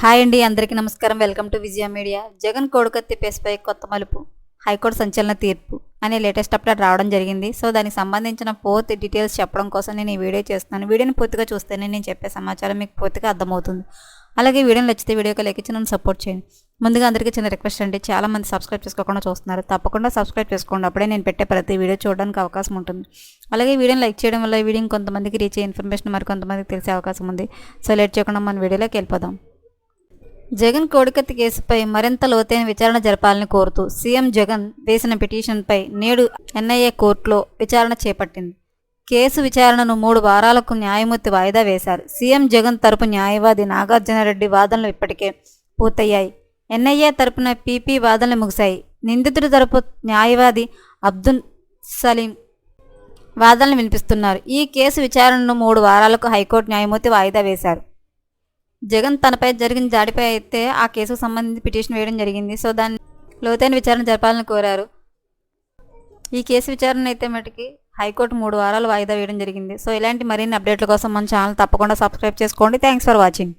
Hi అండి అందరికీ నమస్కారం. Welcome to Vijaya media. Jagan కోడుకత్తి పేస్పై కొత్త మలుపు హైకోర్టు సంచలన తీర్పు అనే లేటెస్ట్ అప్డేట్ రావడం జరిగింది. సో దానికి సంబంధించిన పూర్తి డీటెయిల్స్ చెప్పడం కోసం నేను ఈ వీడియో చేస్తున్నాను. వీడియోని పూర్తిగా చూస్తేనే నేను చెప్పే సమాచారం మీకు పూర్తిగా అర్థమవుతుంది. అలాగే వీడియోని నచ్చితే వీడియోకి లెక్కించి నన్ను సపోర్ట్ చేయండి. ముందుగా అందరికీ చిన్న రిక్వెస్ట్ అండి. చాలామంది సబ్స్క్రైబ్ చేసుకోకుండా చూస్తున్నారు. తప్పకుండా సబ్స్క్రైబ్ చేసుకోండి. అప్పుడే నేను పెట్టే ప్రతి వీడియో చూడడానికి అవకాశం ఉంటుంది. అలాగే వీడియోని లైక్ చేయడం వల్ల ఈ వీడియో కొంతమందికి రీచ్ అయ్యే ఇన్ఫర్మేషన్ మరి కొంతమందికి తెలిసే అవకాశం ఉంది. సో లేట్ చేయకుండా మన వీడియోలోకి వెళ్ళిపోదాం. జగన్ కోడికత్తి కేసుపై మరింత లోతైన విచారణ జరపాలని కోరుతూ సీఎం జగన్ వేసిన పిటిషన్పై నేడు ఎన్ఐఏ కోర్టులో విచారణ చేపట్టింది. కేసు విచారణను మూడు వారాలకు న్యాయమూర్తి వాయిదా వేశారు. సీఎం జగన్ తరపు న్యాయవాది నాగార్జునరెడ్డి వాదనలు ఇప్పటికే పూర్తయ్యాయి. ఎన్ఐఏ తరపున పీపీ వాదనలు ముగిశాయి. నిందితుడి తరపు న్యాయవాది అబ్దుల్ సలీం వాదనలు వినిపిస్తున్నారు. ఈ కేసు విచారణను మూడు వారాలకు హైకోర్టు న్యాయమూర్తి వాయిదా వేశారు. జగన్ తనపై జరిగిన జాడిపై అయితే ఆ కేసుకు సంబంధించి పిటిషన్ వేయడం జరిగింది. సో దాన్ని లోతైన విచారణ జరపాలని కోరారు. ఈ కేసు విచారణ అయితే మటుకి హైకోర్టు మూడు వారాలు వాయిదా వేయడం జరిగింది. సో ఇలాంటి మరిన్ని అప్డేట్ల కోసం మన ఛానల్ తప్పకుండా సబ్స్క్రైబ్ చేసుకోండి. Thanks for watching.